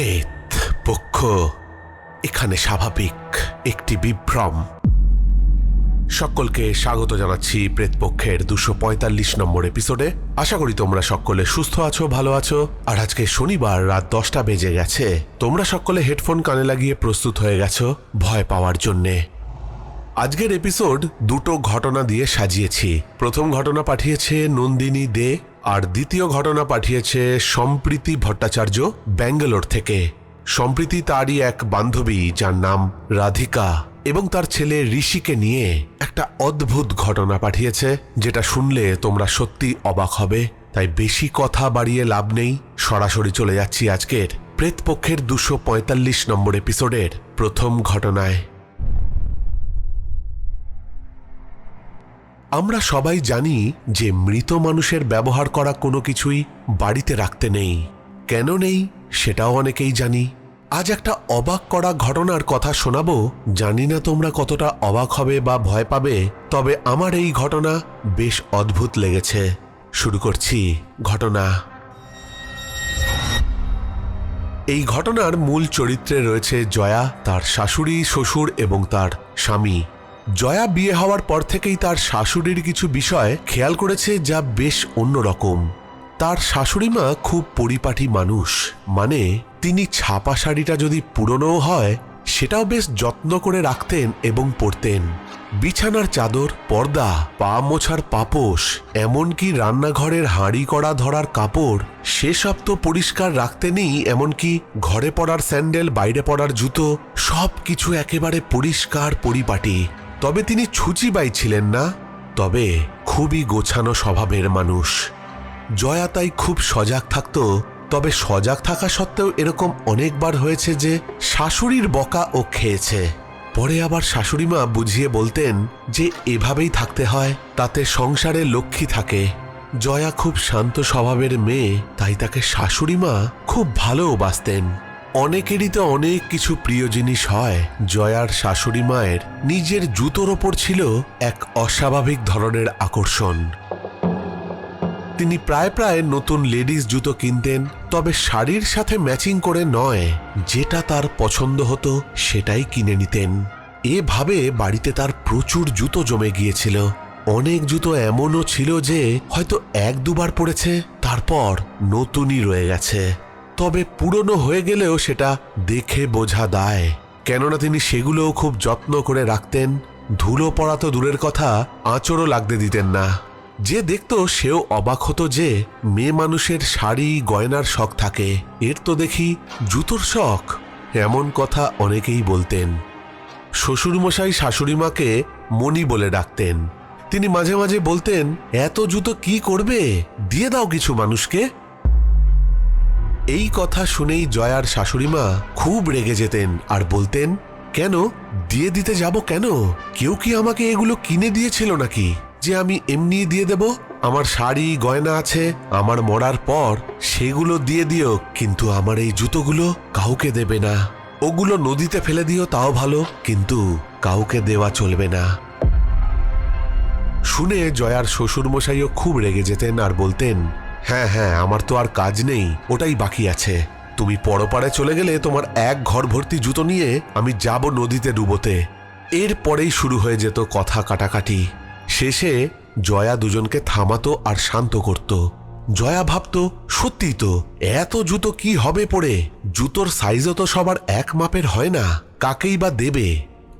প্রেত পক্ষ, এখানে স্বাভাবিক একটি বিভ্রম। সকলকে স্বাগত জানাচ্ছি প্রেতপক্ষের দুশো পঁয়তাল্লিশ নম্বর এপিসোডে আশা করি তোমরা সকলে সুস্থ আছো, ভালো আছো। আর আজকে শনিবার, রাত দশটা বেজে গেছে। তোমরা সকলে হেডফোন কানে লাগিয়ে প্রস্তুত হয়ে গেছো ভয় পাওয়ার জন্যে। আজকের এপিসোড দুটো ঘটনা দিয়ে সাজিয়েছি। প্রথম ঘটনা পাঠিয়েছে নন্দিনী দে, আর দ্বিতীয় ঘটনা পাঠিয়েছে সম্প্রীতি ভট্টাচার্য ব্যাঙ্গালোর থেকে। সম্প্রীতি তারই এক বান্ধবী যার নাম রাধিকা, এবং তার ছেলে ঋষিকে নিয়ে একটা অদ্ভুত ঘটনা পাঠিয়েছে, যেটা শুনলে তোমরা সত্যি অবাক হবে। তাই বেশি কথা বাড়িয়ে লাভ নেই, সরাসরি চলে যাচ্ছি আজকের প্রেতপক্ষের দুশো নম্বর এপিসোডের প্রথম ঘটনায়। আমরা সবাই জানি যে মৃত মানুষের ব্যবহার করা কোনো কিছুই বাড়িতে রাখতে নেই। কেন নেই, সেটাও অনেকেই জানি। আজ একটা অবাক করা ঘটনার কথা শোনাবো। জানি না তোমরা কতটা অবাক হবে বা ভয় পাবে, তবে আমার এই ঘটনা বেশ অদ্ভুত লেগেছে। শুরু করছি ঘটনা। এই ঘটনার মূল চরিত্রে রয়েছে জয়া, তার শাশুড়ি, শ্বশুর এবং তার স্বামী। জয়া বিয়ে হওয়ার পর থেকেই তার শাশুড়ির কিছু বিষয় খেয়াল করেছে যা বেশ অন্যরকম। তার শাশুড়িমা খুব পরিপাটি মানুষ মানে তিনি ছাপা শাড়িটা যদি পুরনোও হয়, সেটাও বেশ যত্ন করে রাখতেন এবং পরতেন। বিছানার চাদর, পর্দা, পা মোছার পাপোশ, এমনকি রান্নাঘরের হাঁড়ি করা ধরার কাপড়, সেসব তো পরিষ্কার রাখতেনই, এমনকি ঘরে পড়ার স্যান্ডেল, বাইরে পড়ার জুতো সব কিছু একেবারে পরিষ্কার পরিপাটি। তবে তিনি ছুচিবাই ছিলেন না। তবে খুবই গোছানো স্বভাবের মানুষ। জয়া তাই খুব সজাগ থাকত, তবে সজাগ থাকা সত্ত্বেও এরকম অনেকবার হয়েছে যে শাশুড়ির বকা ও খেয়েছে। পরে আবার শাশুড়িমা বুঝিয়ে বলতেন যে এভাবেই থাকতে হয়, তাতে সংসারে লক্ষ্মী থাকে। জয়া খুব শান্ত স্বভাবের মেয়ে, তাই তাকে শাশুড়িমা খুব ভালোবাসতেন অনেকেরই তো অনেক কিছু প্রিয় জিনিস হয়। জয়ার শাশুড়ি মায়ের নিজের জুতোর ওপর ছিল এক অস্বাভাবিক ধরনের আকর্ষণ। তিনি প্রায় প্রায় নতুন লেডিস জুতো কিনতেন, তবে শাড়ির সাথে ম্যাচিং করে নয়। যেটা তার পছন্দ হতো, সেটাই কিনে নিতেন। এভাবে বাড়িতে তার প্রচুর জুতো জমে গিয়েছিল। অনেক জুতো এমনও ছিল যে হয়তো এক দুবার পড়েছে, তারপর নতুনই রয়ে গেছে। তবে পুরনো হয়ে গেলেও সেটা দেখে বোঝা দায়। কেননা তিনি সেগুলোও খুব যত্ন করে রাখতেন, ধুলো পড়া তো দূরের কথা, আঁচড়ও লাগতে দিতেন না। যে দেখতো সেও অবাক হতো যে মেয়ে মানুষের শাড়ি, গয়নার শখ থাকে, এর তো দেখি জুতোর শখ, এমন কথা অনেকেই বলতেন। শ্বশুরমশাই শাশুড়িমাকে মণি বলে ডাকতেন। তিনি মাঝে মাঝে বলতেন, এত জুতো কি করবে? দিয়ে দাও কিছু মানুষকে। এই কথা শুনেই জয়ার শাশুড়িমা খুব রেগে যেতেন আর বলতেন, কেন? দিয়ে দিতে যাব কেন? কেউ কি আমাকে এগুলো কিনে দিয়েছিল নাকি? যে আমি এমনি দিয়ে দেব? আমার শাড়ি, গয়না আছে, আমার মরার পর সেগুলো দিয়ে দিও, কিন্তু আমার এই জুতোগুলো কাউকে দেবে না। ওগুলো নদীতে ফেলে দিও, তাও ভালো, কিন্তু কাউকে দেওয়া চলবে না। শুনে জয়ার শ্বশুরমশাইও খুব রেগে যেতেন আর বলতেন হ্যাঁ হ্যাঁ আমার তো আর কাজ নেই, ওটাই বাকি আছে। তুমি পরপারে চলে গেলে তোমার এক ঘর ভর্তি জুতো নিয়ে আমি যাব নদীতে ডুবোতে। এরপরেই শুরু হয়ে যেত কথা কাটাকাটি। শেষে জয়া দুজনকে থামাতো আর শান্ত করত। জয়া ভাবত সত্যি তো, এত জুতো কি হবে পড়ে জুতোর সাইজও তো সবার এক মাপের হয় না, কাকেই বা দেবে?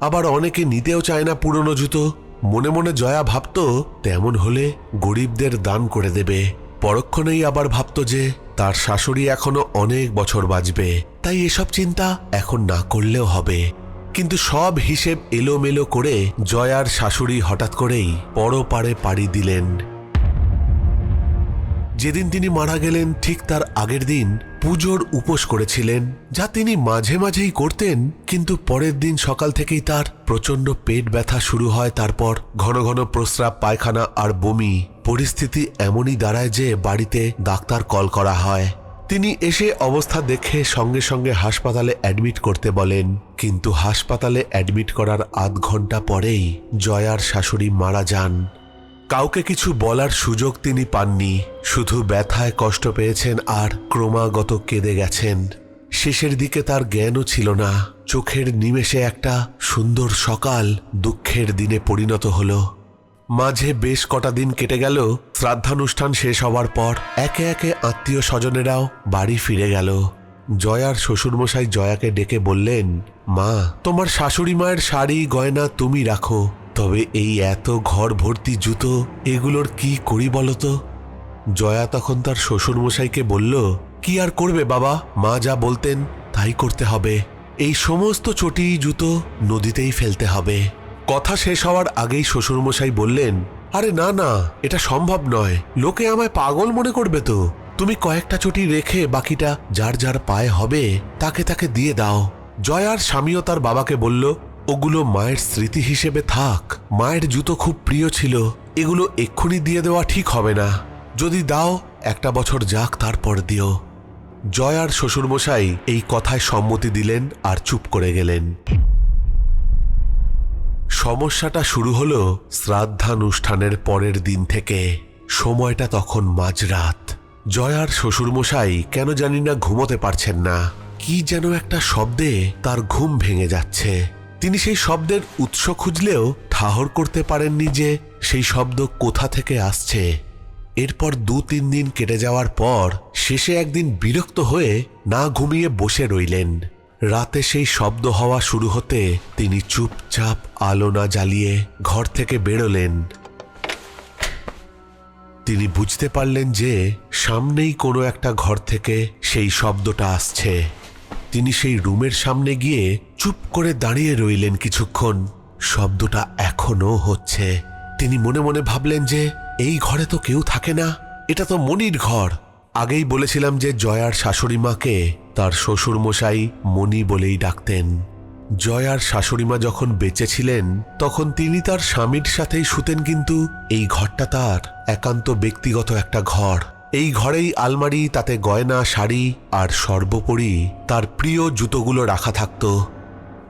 আবার অনেকে নিতেও চায় না পুরনো জুতো। মনে মনে জয়া ভাবত, তেমন হলে গরিবদের দান করে দেবে। পরক্ষণেই আবার ভাবত যে তার শাশুড়ি এখনও অনেক বছর বাঁচবে। তাই এসব চিন্তা এখন না করলেও হবে। কিন্তু সব হিসেব এলোমেলো করে জয়ার শাশুড়ি হঠাৎ করেই পরপারে পাড়ি দিলেন। যেদিন তিনি মারা গেলেন, ঠিক তার আগের দিন পুজোর উপোস করেছিলেন, যা তিনি মাঝে মাঝেই করতেন, কিন্তু পরের দিন সকাল থেকেই তার প্রচণ্ড পেট ব্যথা শুরু হয়, তারপর ঘন ঘন প্রস্রাব, পায়খানা আর বমি। পরিস্থিতি এমনই দাঁড়ায় যে বাড়িতে ডাক্তার কল করা হয়। তিনি এসে অবস্থা দেখে সঙ্গে সঙ্গে হাসপাতালে অ্যাডমিট করতে বলেন। কিন্তু হাসপাতালে অ্যাডমিট করার আধ ঘণ্টা পরেই জয়ার শাশুড়ি মারা যান। কাউকে কিছু বলার সুযোগ তিনি পাননি। শুধু ব্যথায় কষ্ট পেয়েছেন আর ক্রমাগত কেঁদে গেছেন। শেষের দিকে তার জ্ঞানও ছিল না। চোখের নিমেষে একটা সুন্দর সকাল দুঃখের দিনে পরিণত হলো। মাঝে বেশ কটা দিন কেটে গেল শ্রাদ্ধানুষ্ঠান শেষ হওয়ার পর একে একে আত্মীয় স্বজনেরাও বাড়ি ফিরে গেল। জয়ার শ্বশুরমশাই জয়াকে ডেকে বললেন, মা, তোমার শাশুড়ি মায়ের শাড়ি, গয়না তুমি রাখো, তবে এই এত ঘর ভর্তি জুতো, এগুলোর কি করি বলো তো? জয়া তখন তার শ্বশুরমশাইকে বলল, কি আর করবে বাবা? মা যা বলতেন তাই করতে হবে। এই সমস্ত চটি, জুতো নদীতেই ফেলতে হবে। কথা শেষ হওয়ার আগেই শ্বশুরমশাই বললেন, আরে না না, এটা সম্ভব নয়। লোকে আমায় পাগল মনে করবে তো। তুমি কয়েকটা চটি রেখে বাকিটা যার যার পায়ে হবে, তাকে তাকে দিয়ে দাও। জয়ার স্বামীও তার বাবাকে বলল, ওগুলো মায়ের স্মৃতি হিসেবে থাক। মায়ের জুতো খুব প্রিয় ছিল। এগুলো এক্ষুনি দিয়ে দেওয়া ঠিক হবে না। যদি দাও, একটা বছর যাক, তারপর দিও। জয়ার শ্বশুরমশাই এই কথায় সম্মতি দিলেন আর চুপ করে গেলেন। সমস্যাটা শুরু হলো শ্রাদ্ধানুষ্ঠানের পরের দিন থেকে। সময়টা তখন মাঝরাত। জয়ার শ্বশুরমশাই কেন জানি না ঘুমোতে পারছেন না। কি যেন একটা শব্দে তার ঘুম ভেঙে যাচ্ছে। তিনি সেই শব্দের উৎস খুঁজলেও ঠাহর করতে পারেননি যে সেই শব্দ কোথা থেকে আসছে। এরপর দু তিন দিন কেটে যাওয়ার পর শেষে একদিন বিরক্ত হয়ে না ঘুমিয়ে বসে রইলেন। রাতে সেই শব্দ হওয়া শুরু হতে তিনি চুপচাপ আলো না জ্বালিয়ে ঘর থেকে বেরোলেন। তিনি বুঝতে পারলেন যে সামনেই কোনো একটা ঘর থেকে সেই শব্দটা আসছে। তিনি সেই রুমের সামনে গিয়ে চুপ করে দাঁড়িয়ে রইলেন কিছুক্ষণ। শব্দটা এখনও হচ্ছে। তিনি মনে মনে ভাবলেন যে এই ঘরে তো কেউ থাকে না, এটা তো মনির ঘর। আগেই বলেছিলাম যে জয়ার শাশুড়ি মাকে তার শ্বশুর মশাই মণি বলেই ডাকতেন। জয়ার শাশুড়িমা যখন বেঁচে ছিলেন, তখন তিনি তার স্বামীর সাথেই শুতেন কিন্তু এই ঘরটা তার, একান্ত ব্যক্তিগত একটা ঘর। এই ঘরেই আলমারি, তাতে গয়না, শাড়ি আর সর্বোপরি তার প্রিয় জুতোগুলো রাখা থাকত।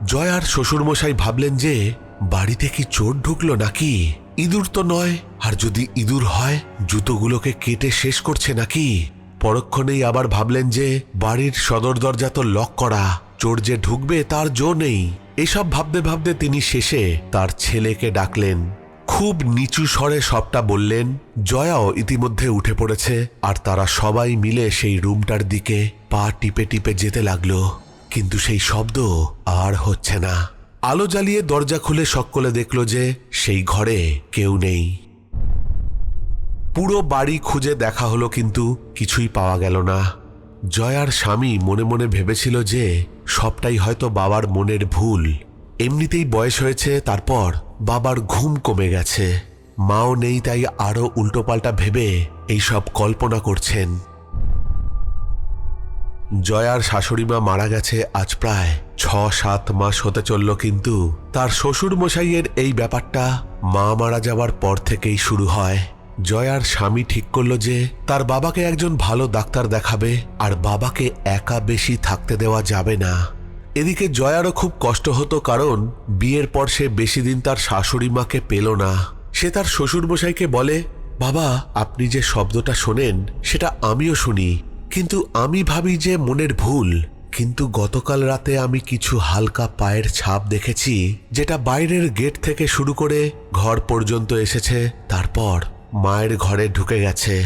জয়ার শ্বশুরমশাই ভাবলেন যে, বাড়িতে কি চোর ঢুকলো নাকি? ইঁদুর তো নয়, আর যদি ইঁদুর হয়, জুতোগুলোকে কেটে শেষ করছে নাকি? পরক্ষণেই আবার ভাবলেন যে বাড়ির সদর দরজা তো লক করা, চোর যে ঢুকবে তার জো নেই। এসব ভাবতে ভাবতে তিনি শেষে তার ছেলেকে ডাকলেন। খুব নিচু স্বরে সবটা বললেন, জয়াও ইতিমধ্যে উঠে পড়েছে। আর তারা সবাই মিলে সেই রুমটার দিকে পা টিপে টিপে যেতে লাগল। কিন্তু সেই শব্দ আর হচ্ছে না। আলো জ্বালিয়ে দরজা খুলে সকলে দেখল যে সেই ঘরে কেউ নেই। পুরো বাড়ি খুঁজে দেখা হলো কিন্তু কিছুই পাওয়া গেল না। জয়ার স্বামী মনে মনে ভেবেছিল যে সবটাই হয়তো বাবার মনের ভুল। এমনিতেই বয়স হয়েছে, তারপর বাবার ঘুম কমে গেছে। মাও নেই তাই আরও উল্টোপাল্টা ভেবে এইসব কল্পনা করছেন। জয়ার শাশুড়িমা মারা গেছে আজ প্রায় ছ সাত মাস হতে চলল কিন্তু তার শ্বশুর মশাইয়ের এই ব্যাপারটা মা মারা যাওয়ার পর থেকেই শুরু হয়। জয়ার স্বামী ঠিক করল যে, তার বাবাকে একজন ভালো ডাক্তার দেখাবে, আর বাবাকে একা বেশি থাকতে দেওয়া যাবে না। এদিকে জয়ারও খুব কষ্ট হতো কারণ, বিয়ের পর সে বেশি দিন তার শাশুড়ি মাকে পেল না। সে তার শ্বশুরমশাইকে বলে, বাবা, আপনি যে শব্দটা শোনেন, সেটা আমিও শুনি। কিন্তু আমি ভাবি যে মনের ভুল। কিন্তু গতকাল রাতে আমি কিছু হালকা পায়ের ছাপ দেখেছি, যেটা বাইরের গেট থেকে শুরু করে ঘর পর্যন্ত এসেছে। তারপর মায়ের ঘরে ঢুকে গেছে।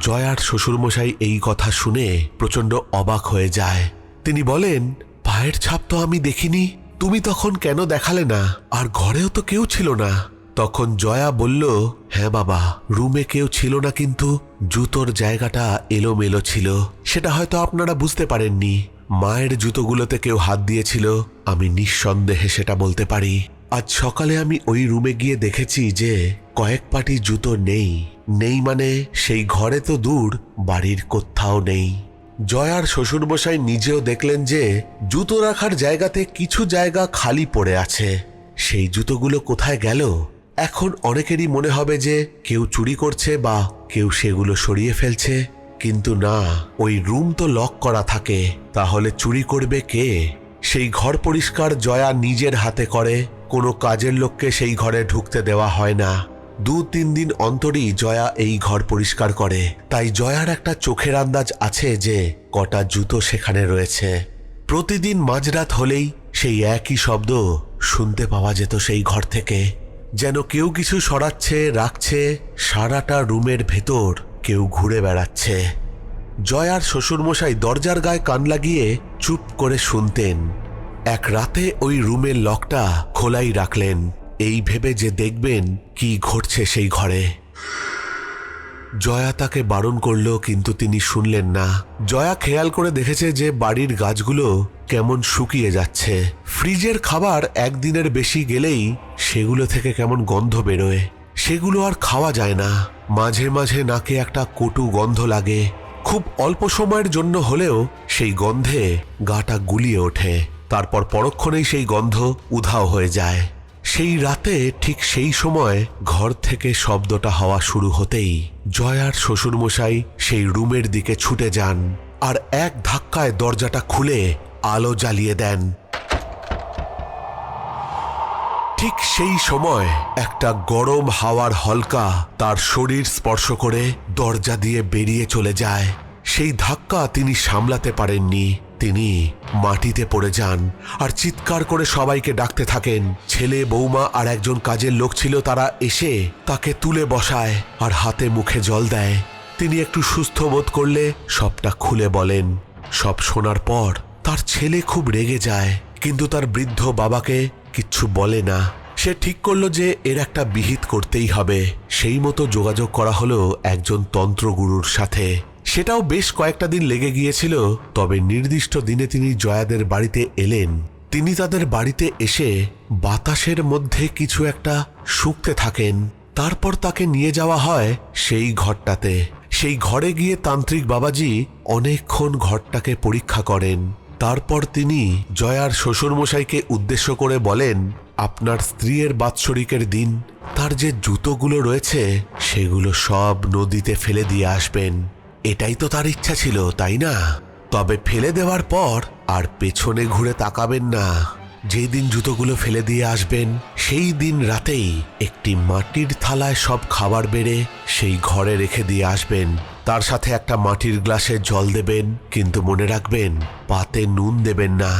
জয়ার শ্বশুরমশাই এই কথা শুনে প্রচণ্ড অবাক হয়ে যায়। তিনি বলেন পায়ের ছাপ তো আমি দেখিনি। তুমি তখন কেন দেখালে না? আর ঘরেও তো কেউ ছিল না। তখন জয়া বলল হ্যাঁ বাবা, রুমে কেউ ছিল না কিন্তু জুতোর জায়গাটা এলোমেলো ছিল। সেটা হয়তো আপনারা বুঝতে পারেননি। মায়ের জুতোগুলোতে কেউ হাত দিয়েছিল। আমি নিঃসন্দেহে সেটা বলতে পারি। আজ সকালে আমি ওই রুমে গিয়ে দেখেছি যে কয়েক পাটি জুতো নেই। নেই মানে সেই ঘরে তো দূর, বাড়ির কোথাও নেই। জয়ার শ্বশুরমশাই নিজেও দেখলেন যে জুতো রাখার জায়গাতে কিছু জায়গা খালি পড়ে আছে। সেই জুতোগুলো কোথায় গেল? এখন অনেকেরই মনে হবে যে কেউ চুরি করছে বা কেউ সেগুলো সরিয়ে ফেলছে। কিন্তু না, ওই রুম তো লক করা থাকে। তাহলে চুরি করবে কে? সেই ঘর পরিষ্কার জয়া নিজের হাতে করে। কোনো কাজের লোককে সেই ঘরে ঢুকতে দেওয়া হয় না। দু তিন দিন অন্তরই জয়া এই ঘর পরিষ্কার করে। তাই জয়ার একটা চোখের আন্দাজ আছে যে কটা জুতো সেখানে রয়েছে। প্রতিদিন মাঝরাত হলেই সেই একই শব্দ শুনতে পাওয়া যেত সেই ঘর থেকে। যেন কেউ কিছু সরাচ্ছে, রাখছে, সারাটা রুমের ভেতর কেউ ঘুরে বেড়াচ্ছে। জয়ার শ্বশুরমশাই দরজার গায়ে কান লাগিয়ে চুপ করে শুনতেন। এক রাতে ওই রুমের লকটা খোলাই রাখলেন। এই ভেবে যে দেখবেন কি ঘটছে সেই ঘরে। জয়া তাকে বারণ করল, কিন্তু তিনি শুনলেন না। জয়া খেয়াল করে দেখেছে যে বাড়ির গাছগুলো কেমন শুকিয়ে যাচ্ছে। ফ্রিজের খাবার একদিনের বেশি গেলেই সেগুলো থেকে কেমন গন্ধ বেরোয়। সেগুলো আর খাওয়া যায় না। মাঝে মাঝে নাকে একটা কটু গন্ধ লাগে। খুব অল্প সময়ের জন্য হলেও সেই গন্ধে গাটা গুলিয়ে ওঠে। তারপর পরক্ষণেই সেই গন্ধ উধাও হয়ে যায়। সেই রাতে ঠিক সেই সময় ঘর থেকে শব্দটা হওয়া শুরু হতেই জয়ার শ্বশুরমশাই সেই রুমের দিকে ছুটে যান আর এক ধাক্কায় দরজাটা খুলে আলো জ্বালিয়ে দেন। ঠিক সেই সময় একটা গরম হাওয়ার হলকা তার শরীর স্পর্শ করে দরজা দিয়ে বেরিয়ে চলে যায়। সেই ধাক্কা তিনি সামলাতে পারেননি। তিনি মাটিতে পড়ে যান আর চিৎকার করে সবাইকে ডাকতে থাকেন। ছেলে, বৌমা আর একজন কাজের লোক ছিল তারা এসে তাকে তুলে বসায় আর হাতে মুখে জল দেয়। তিনি একটু সুস্থ বোধ করলে সবটা খুলে বলেন। সব শোনার পর তার ছেলে খুব রেগে যায়, কিন্তু তার বৃদ্ধ বাবাকে কিচ্ছু বলে না। সে ঠিক করল যে এর একটা বিহিত করতেই হবে। সেই মতো যোগাযোগ করা হলো একজন তন্ত্রগুরুর সাথে। সেটাও বেশ কয়েকটা দিন লেগে গিয়েছিল, তবে নির্দিষ্ট দিনে তিনি জয়াদের বাড়িতে এলেন। তিনি তাদের বাড়িতে এসে বাতাসের মধ্যে কিছু একটা শুকতে থাকেন। তারপর তাকে নিয়ে যাওয়া হয় সেই ঘরটাতে। সেই ঘরে গিয়ে তান্ত্রিক বাবাজি অনেকক্ষণ ঘরটাকে পরীক্ষা করেন। তারপর তিনি জয়ার শ্বশুরমশাইকে উদ্দেশ্য করে বলেন, আপনার স্ত্রীর বাৎসরিকের দিন, তার যে জুতোগুলো রয়েছে, সেগুলো সব নদীতে ফেলে দিয়ে আসবেন। এটাই তো তার ইচ্ছা ছিল, তাই না? তবে ফেলে দেওয়ার পর আর পেছনে ঘুরে তাকাবেন না। যেই দিন জুতোগুলো ফেলে দিয়ে আসবেন, সেই দিন রাতেই একটি মাটির থালায় সব খাবার বেড়ে সেই ঘরে রেখে দিয়ে আসবেন। তার সাথে একটা মাটির গ্লাসে জল দেবেন, কিন্তু মনে রাখবেন, পাতে নুন দেবেন না।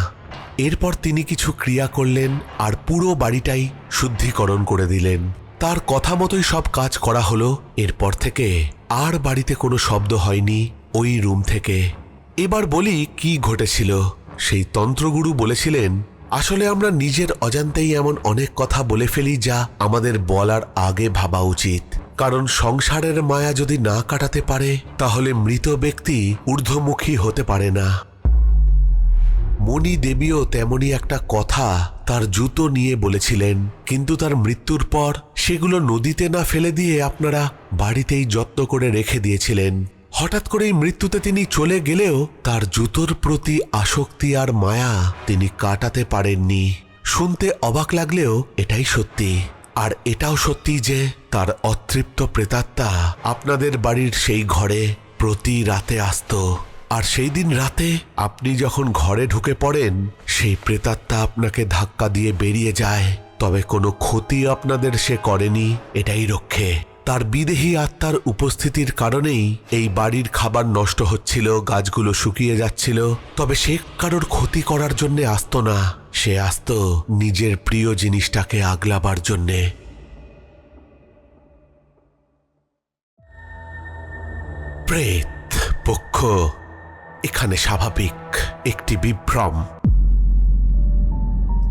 এরপর তিনি কিছু ক্রিয়া করলেন আর পুরো বাড়িটাই শুদ্ধিকরণ করে দিলেন। তার কথা মতোই সব কাজ করা হলো, এরপর থেকে আর বাড়িতে কোনো শব্দ হয়নি ওই রুম থেকে। এবার বলি কি ঘটেছিল। সেই তন্ত্রগুরু বলেছিলেন, আসলে আমরা নিজের অজান্তেই এমন অনেক কথা বলে ফেলি যা আমাদের বলার আগে ভাবা উচিত। কারণ সংসারের মায়া যদি না কাটাতে পারে, তাহলে মৃত ব্যক্তি ঊর্ধ্বমুখী হতে পারে না। মণি দেবীও তেমনই একটা কথা তার জুতো নিয়ে বলেছিলেন। কিন্তু তার মৃত্যুর পর সেগুলো নদীতে না ফেলে দিয়ে আপনারা বাড়িতেই যত্ন করে রেখে দিয়েছিলেন। হঠাৎ করেই মৃত্যুতে তিনি চলে গেলেও তার জুতোর প্রতি আসক্তি আর মায়া তিনি কাটাতে পারেননি। শুনতে অবাক লাগলেও এটাই সত্যি। আর এটাও সত্যি যে তার অতৃপ্ত প্রেতাত্মা আপনাদের বাড়ির সেই ঘরে প্রতি রাতে আসতো। আর সেই দিন রাতে আপনি যখন ঘরে ঢুকে পড়েন, সেই প্রেতাত্মা আপনাকে ধাক্কা দিয়ে বেরিয়ে যায়। তবে কোনো ক্ষতি আপনাদের সে করেনি, এটাই রক্ষে। তার বিদেহী আত্মার উপস্থিতির কারণেই এই বাড়ির খাবার নষ্ট হচ্ছিল, গাছগুলো শুকিয়ে যাচ্ছিল। তবে সে কারোর ক্ষতি করার জন্য আসতো না। সে আসতো নিজের প্রিয় জিনিসটাকে আগলাবার জন্যে। প্রেত, পক্ষ এখানে স্বাভাবিক একটি বিভ্রম।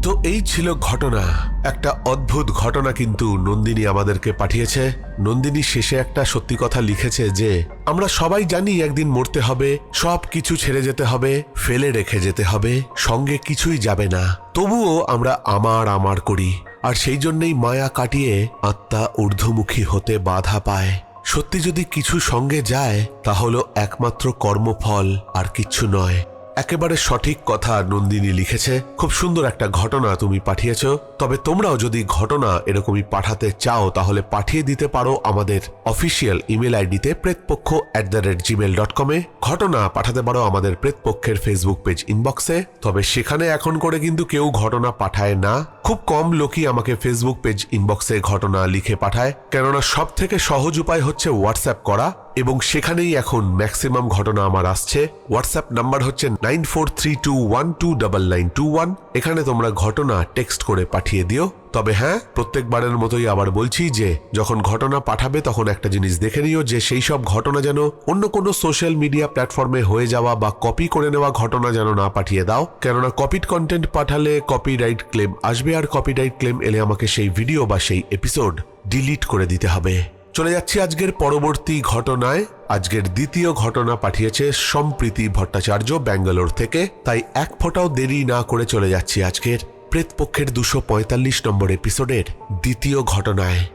তো এই ছিল ঘটনা। একটা অদ্ভুত ঘটনা কিন্তু নন্দিনী আমাদেরকে পাঠিয়েছে। নন্দিনী শেষে একটা সত্যি কথা লিখেছে যে, আমরা সবাই জানি একদিন মরতে হবে, সব কিছু ছেড়ে যেতে হবে, ফেলে রেখে যেতে হবে, সঙ্গে কিছুই যাবে না। তবুও আমরা আমার আমার করি, আর সেই জন্যই মায়া কাটিয়ে আত্মা ঊর্ধ্বমুখী হতে বাধা পায়। সত্যি যদি কিছু সঙ্গে যায় তা হলো একমাত্র কর্মফল আর কিছু নয়। একেবারে সঠিক কথা নন্দিনী লিখেছে। খুব সুন্দর একটা ঘটনা তুমি পাঠিয়েছ। তবে তোমরাও যদি ঘটনা এরকমই পাঠাতে চাও, তাহলে পাঠিয়ে দিতে পারো আমাদের অফিসিয়াল ইমেল আইডিতে Pretpokkho at the rate Gmail dot কমে ঘটনা পাঠাতে পারো আমাদের প্রেতপক্ষের ফেসবুক পেজ ইনবক্সে তবে সেখানে এখন করে কিন্তু কেউ ঘটনা পাঠায় না। খুব কম লোকই আমাকে ফেসবুক পেজ ইনবক্সে ঘটনা লিখে পাঠায়। কেননা সব থেকে সহজ উপায় হচ্ছে হোয়াটসঅ্যাপ করা। এবং সেখানেই এখন ম্যাক্সিমাম ঘটনা আমার আসছে। হোয়াটসঅ্যাপ নাম্বার হচ্ছে nine four three two one two double nine two one এখানে তোমরা ঘটনা টেক্সট করে পাঠিয়ে দিও। তবে হ্যাঁ প্রত্যেকবারের মতোই আবার বলছি যে, যখন ঘটনা পাঠাবে তখন একটা জিনিস দেখে নিও যে, সেই সব ঘটনা যেন অন্য কোনো সোশ্যাল মিডিয়া প্ল্যাটফর্মে হয়ে যাওয়া বা কপি করে নেওয়া ঘটনা যেন না পাঠিয়ে দাও। কেননা কপিড কন্টেন্ট পাঠালে কপিরাইট ক্লেম আসবে আর কপিরাইট ক্লেম এলে আমাকে সেই ভিডিও বা সেই এপিসোড ডিলিট করে দিতে হবে। চলে যাচ্ছি আজকের পরবর্তী ঘটনায়। আজকের দ্বিতীয় ঘটনা পাঠিয়েছে সম্প্রীতি ভট্টাচার্য ব্যাঙ্গালোর থেকে। তাই এক ফোঁটাও দেরি না করে চলে যাচ্ছি আজকের প্রেতপক্ষের দুশো পঁয়তাল্লিশ নম্বর এপিসোডের দ্বিতীয় ঘটনায়।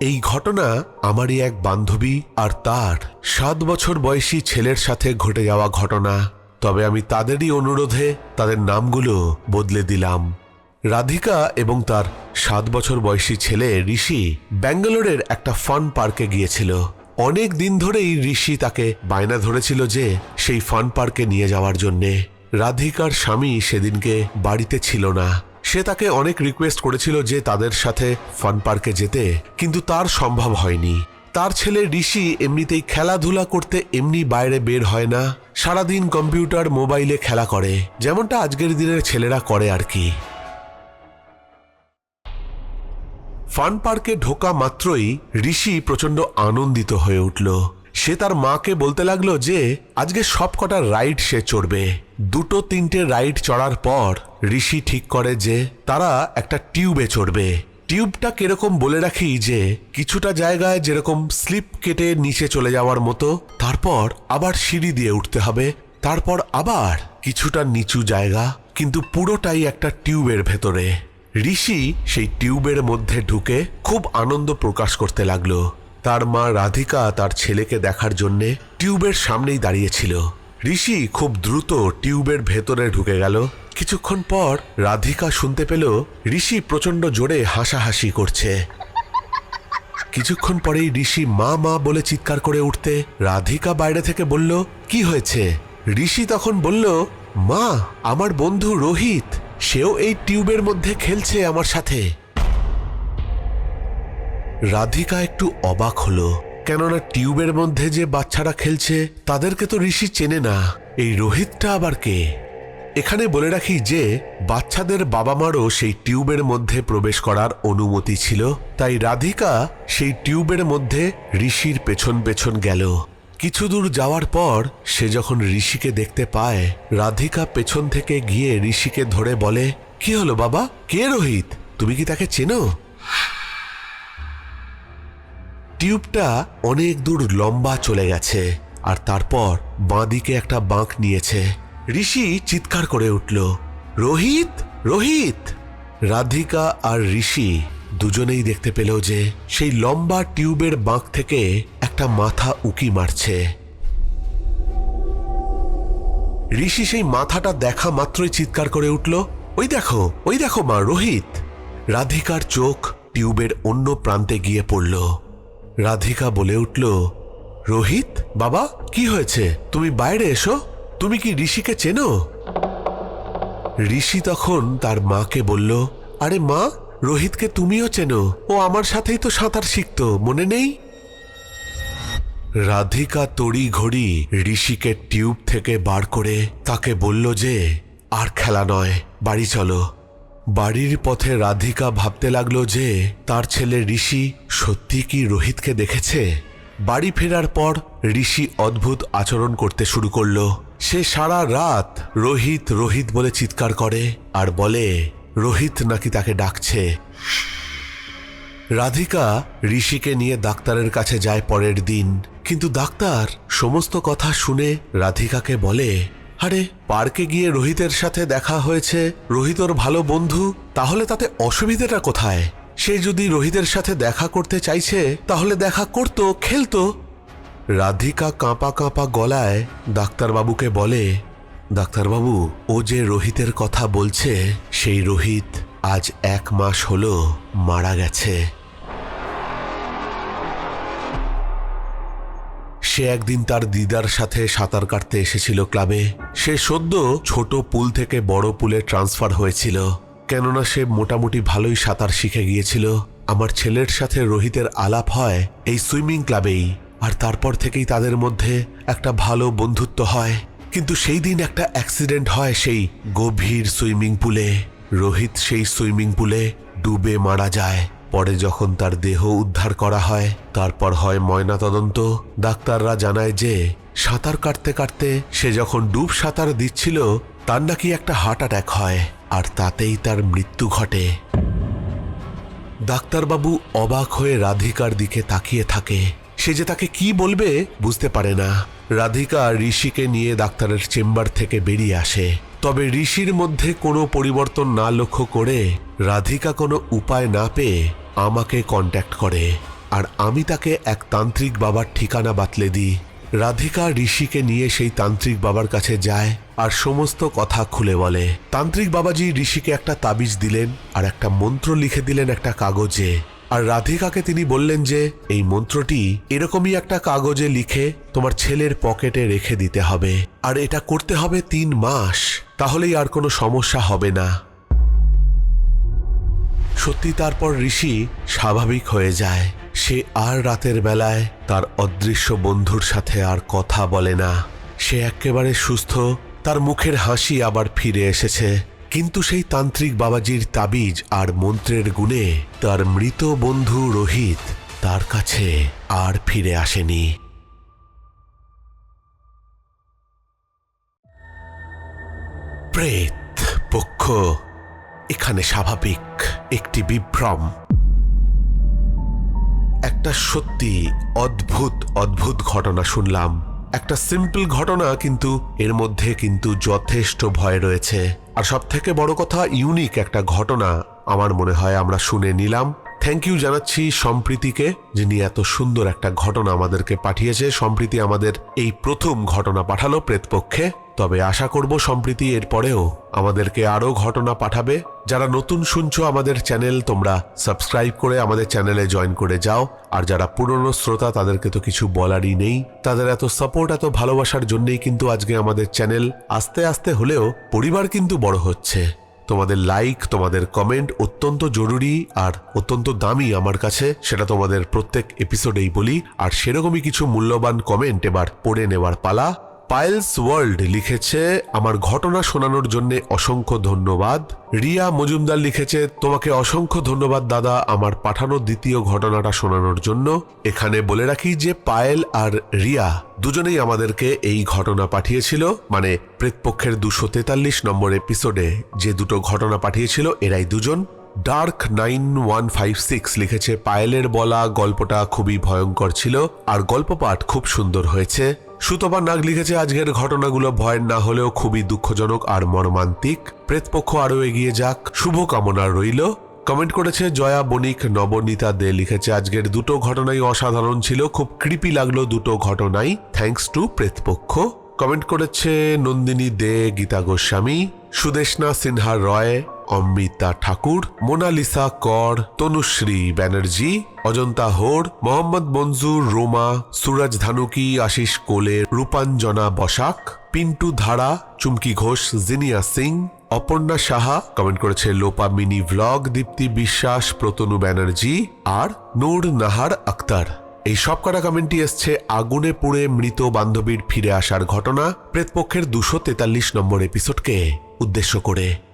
এই ঘটনা আমারই এক বান্ধবী আর তার সাত বছর বয়সী ছেলের সাথে ঘটে যাওয়া ঘটনা। তবে আমি তাদেরই অনুরোধে তাদের নামগুলো বদলে দিলাম। রাধিকা এবং তার সাত বছর বয়সী ছেলে ঋষি ব্যাঙ্গালোরের একটা ফান পার্কে গিয়েছিল। অনেক দিন ধরেই ঋষি তাকে বায়না ধরেছিল যে সেই ফান পার্কে নিয়ে যাওয়ার জন্যে। রাধিকার স্বামী সেদিনকে বাড়িতে ছিল না। সে তাকে অনেক রিকোয়েস্ট করেছিল যে তাদের সাথে ফান পার্কে যেতে, কিন্তু তার সম্ভব হয়নি। তার ছেলে ঋষি এমনিতেই খেলাধুলা করতে এমনি বাইরে বের হয় না। সারাদিন কম্পিউটার, মোবাইলে খেলা করে, যেমনটা আজকের দিনের ছেলেরা করে আর কি। ফান পার্কে ঢোকা মাত্রই ঋষি প্রচণ্ড আনন্দিত হয়ে উঠল। সে তার মাকে বলতে লাগল যে, আজকে সব কটা রাইড সে চড়বে। দুটো তিনটে রাইড চড়ার পর ঋষি ঠিক করে যে, তারা একটা টিউবে চড়বে। টিউবটা কীরকম বলে রাখি যে, কিছুটা জায়গায় যেরকম স্লিপ কেটে নিচে চলে যাওয়ার মতো, তারপর আবার সিঁড়ি দিয়ে উঠতে হবে, তারপর আবার কিছুটা নিচু জায়গা, কিন্তু পুরোটাই একটা টিউবের ভেতরে। ঋষি সেই টিউবের মধ্যে ঢুকে খুব আনন্দ প্রকাশ করতে লাগল। তার মা রাধিকা তার ছেলেকে দেখার জন্যে টিউবের সামনেই দাঁড়িয়েছিল। ঋষি খুব দ্রুত টিউবের ভেতরে ঢুকে গেল। কিছুক্ষণ পর রাধিকা শুনতে পেল ঋষি প্রচণ্ড জোরে হাসাহাসি করছে। কিছুক্ষণ পরেই ঋষি মা মা বলে চিৎকার করে উঠতে রাধিকা বাইরে থেকে বলল, কি হয়েছে? ঋষি তখন বলল, মা, আমার বন্ধু রোহিত। সেও এই টিউবের মধ্যে খেলছে আমার সাথে। রাধিকা একটু অবাক হলো, কেননা টিউবের মধ্যে যে বাচ্চারা খেলছে, তাদেরকে তো ঋষি চেনে না। এই রোহিতটা আবার কে? এখানে বলে রাখি যে, বাচ্চাদের বাবা মারও সেই টিউবের মধ্যে প্রবেশ করার অনুমতি ছিল, তাই রাধিকা সেই টিউবের মধ্যে ঋষির পেছন পেছন গেল। কিছু দূর যাওয়ার পর সে যখন ঋষিকে দেখতে পায়, রাধিকা পেছন থেকে গিয়ে ঋষিকে ধরে বলে, কি হলো বাবা? কে রোহিত? তুমি কি তাকে চেনো? টিউবটা অনেক দূর লম্বা চলে গেছে, আর তারপর বাঁদিকে একটা বাঁক নিয়েছে। ঋষি চিৎকার করে উঠল, রোহিত? রোহিত? রাধিকা আর ঋষি দুজনেই দেখতে পেল যে সেই লম্বা টিউবের বাঁক থেকে একটা মাথা উকি মারছে। ঋষি সেই মাথাটা দেখা মাত্রই চিৎকার করে উঠল, ওই দেখো ওই দেখো মা, রোহিত! রাধিকার চোখ টিউবের অন্য প্রান্তে গিয়ে পড়ল। রাধিকা বলে উঠল, রোহিত, বাবা, কি হয়েছে? তুমি বাইরে এসো। তুমি কি ঋষিকে চেনো? ঋষি তখন তার মাকে বলল, আরে মা রোহিতকে তুমিও চেনো। ও আমার সাথেই তো সাঁতার শিখতো, মনে নেই? রাধিকা তড়ি ঘড়ি ঋষিকে টিউব থেকে বার করে তাকে বলল যে, আর খেলা নয়, বাড়ি চলো। বাড়ির পথে রাধিকা ভাবতে লাগল যে, তার ছেলে ঋষি সত্যি কি রোহিতকে দেখেছে? বাড়ি ফেরার পর ঋষি অদ্ভুত আচরণ করতে শুরু করল। সে সারা রাত রোহিত রোহিত বলে চিৎকার করে আর বলে রোহিত নাকি তাকে ডাকছে? রাধিকা ঋষিকে নিয়ে ডাক্তারের কাছে যায় পরের দিন। কিন্তু ডাক্তার সমস্ত কথা শুনে রাধিকাকে বলে, আরে, পার্কে গিয়ে রোহিতের সাথে দেখা হয়েছে। রোহিত ওর ভালো বন্ধু, তাহলে তাতে অসুবিধাটা কোথায়? সে যদি রোহিতের সাথে দেখা করতে চাইছে, তাহলে দেখা করতো, খেলতো। রাধিকা কাঁপা কাঁপা গলায় ডাক্তারবাবুকে বলে ডাক্তারবাবু, ও যে রোহিতের কথা বলছে, সেই রোহিত আজ এক মাস হলো মারা গেছে। সে একদিন তার দিদার সাথে সাঁতার কাটতে এসেছিল ক্লাবে। সে সদ্য ছোট পুল থেকে বড় পুলে ট্রান্সফার হয়েছিল। কেননা সে মোটামুটি ভালোই সাঁতার শিখে গিয়েছিল। আমার ছেলের সাথে রোহিতের আলাপ হয় এই সুইমিং ক্লাবেই, আর তারপর থেকেই তাদের মধ্যে একটা ভালো বন্ধুত্ব হয়। কিন্তু সেই দিন একটা অ্যাক্সিডেন্ট হয় সেই গভীর সুইমিং পুলে রোহিত সেই সুইমিং পুলে ডুবে মারা যায়। পরে যখন তার দেহ উদ্ধার করা হয়, তারপর হয় ময়নাতদন্ত। ডাক্তাররা জানায় যে, সাঁতার কাটতে কাটতে সে যখন ডুব সাঁতার দিচ্ছিল, তার নাকি একটা হার্ট অ্যাটাক হয়, আর তাতেই তার মৃত্যু ঘটে। ডাক্তারবাবু অবাক হয়ে রাধিকার দিকে তাকিয়ে থাকে। সে যে তাকে কি বলবে বুঝতে পারে না। রাধিকা ঋষিকে নিয়ে ডাক্তারের চেম্বার থেকে বেরিয়ে আসে। তবে ঋষির মধ্যে কোনো পরিবর্তন না লক্ষ্য করে রাধিকা কোনো উপায় না পেয়ে আমাকে কন্ট্যাক্ট করে। আর আমি তাকে এক তান্ত্রিক বাবার ঠিকানা বাতলে দিই। রাধিকা ঋষিকে নিয়ে সেই তান্ত্রিক বাবার কাছে যায় আর সমস্ত কথা খুলে বলে। তান্ত্রিক বাবাজি ঋষিকে একটা তাবিজ দিলেন আর একটা মন্ত্র লিখে দিলেন একটা কাগজে। আর রাধিকাকে তিনি বললেন যে, এই মন্ত্রটি এরকমই একটা কাগজে লিখে তোমার ছেলের পকেটে রেখে দিতে হবে। আর এটা করতে হবে তিন মাস। তাহলেই আর কোনো সমস্যা হবে না। সত্যি তারপর ঋষি স্বাভাবিক হয়ে যায়। সে আর রাতের বেলায় তার অদৃশ্য বন্ধুর সাথে আর কথা বলে না। সে একেবারে সুস্থ, তার মুখের হাসি আবার ফিরে এসেছে। কিন্তু সেই তান্ত্রিক বাবাজির তাবিজ আর মন্ত্রের গুণে তার মৃত বন্ধু রোহিত তার কাছে আর ফিরে আসেনি। প্রেত পক্ষ, এখানে স্বাভাবিক একটি বিভ্রম। একটা সত্যি অদ্ভুত অদ্ভুত ঘটনা শুনলাম। একটা সিম্পল ঘটনা কিন্তু এর মধ্যে কিন্তু যথেষ্ট ভয় রয়েছে। আর সব থেকে বড় কথা ইউনিক একটা ঘটনা আমার মনে হয় আমরা শুনে নিলাম। থ্যাংক ইউ জানাচ্ছি সম্প্রীতিকে, যিনি এত সুন্দর একটা ঘটনা আমাদেরকে পাঠিয়েছে। সম্প্রীতি আমাদের এই প্রথম ঘটনা পাঠালো প্রেতপক্ষে। তবে আশা করব সম্প্রীতি এরপরেও আমাদেরকে আরও ঘটনা পাঠাবে। যারা নতুন শুনছো আমাদের চ্যানেল, তোমরা সাবস্ক্রাইব করে আমাদের চ্যানেলে জয়েন করে যাও। আর যারা পুরনো শ্রোতা, তাদেরকে তো কিছু বলারই নেই। তাদের এত সাপোর্ট এত ভালোবাসার জন্যই কিন্তু আজকে আমাদের চ্যানেল আস্তে আস্তে হলেও পরিবার কিন্তু বড় হচ্ছে। তোমাদের লাইক তোমাদের কমেন্ট অত্যন্ত জরুরি আর অত্যন্ত দামি আমার কাছে। সেটা তোমাদের প্রত্যেক এপিসোডেই বলি। আর সেরকমই কিছু মূল্যবান কমেন্ট এবার পড়ে নেওয়ার পালা। পাইলস ওয়ার্ল্ড লিখেছে, আমার ঘটনা শোনানোর জন্য অসংখ্য ধন্যবাদ। রিয়া মজুমদার লিখেছে, তোমাকে অসংখ্য ধন্যবাদ দাদা আমার পাঠানো দ্বিতীয় ঘটনাটা শোনানোর জন্য। এখানে বলে রাখি যে পায়েল আর রিয়া দুজনেই আমাদেরকে এই ঘটনা পাঠিয়েছিল মানে প্রেতপক্ষের দুশো তেতাল্লিশ নম্বর এপিসোডে যে দুটো ঘটনা পাঠিয়েছিল, এরাই দুজন। Dark nine one five six লিখেছে, পায়েলের বলা গল্পটা খুবই ভয়ঙ্কর ছিল, আর গল্প পাঠ খুব সুন্দর হয়েছে। সুতপা নাগ লিখেছে, আজকের ঘটনাগুলো ভয়ের না হলেও খুবই দুঃখজনক আর মর্মান্তিক। প্রেতপক্ষ আরও এগিয়ে যাক। শুভকামনা রইল। কমেন্ট করেছে, জয়া বণিক নবনীতা দে লিখেছে, আজকের দুটো ঘটনাই অসাধারণ ছিল, খুব কৃপি লাগল দুটো ঘটনাই। থ্যাঙ্কস টু প্রেতপক্ষ। কমেন্ট করেছে, নন্দিনী দে, গীতা গোস্বামী। সুদেশনা সিনহা রয় অমৃতা ঠাকুর, মোনালিসা কর, তনুশ্রী ব্যানার্জি, অজন্তা হোর মোহাম্মদ মঞ্জুর, রোমা, সুরজ ধানুকি, আশিস কোলে, রূপাঞ্জনা বসাক, পিন্টু ধারা, চুমকি ঘোষ, জিনিয়া সিং, অপর্ণা সাহা কমেন্ট করেছে লোপা মিনি ভ্লগ দীপ্তি বিশ্বাস, প্রতনু ব্যানার্জি আর নূর নাহার আক্তার। এই সব কটা কমেন্টটি এসছে আগুনে পুড়ে মৃত বান্ধবীর ফিরে আসার ঘটনা, প্রেতপক্ষের দুশো তেতাল্লিশ নম্বর এপিসোডকে উদ্দেশ্য করে।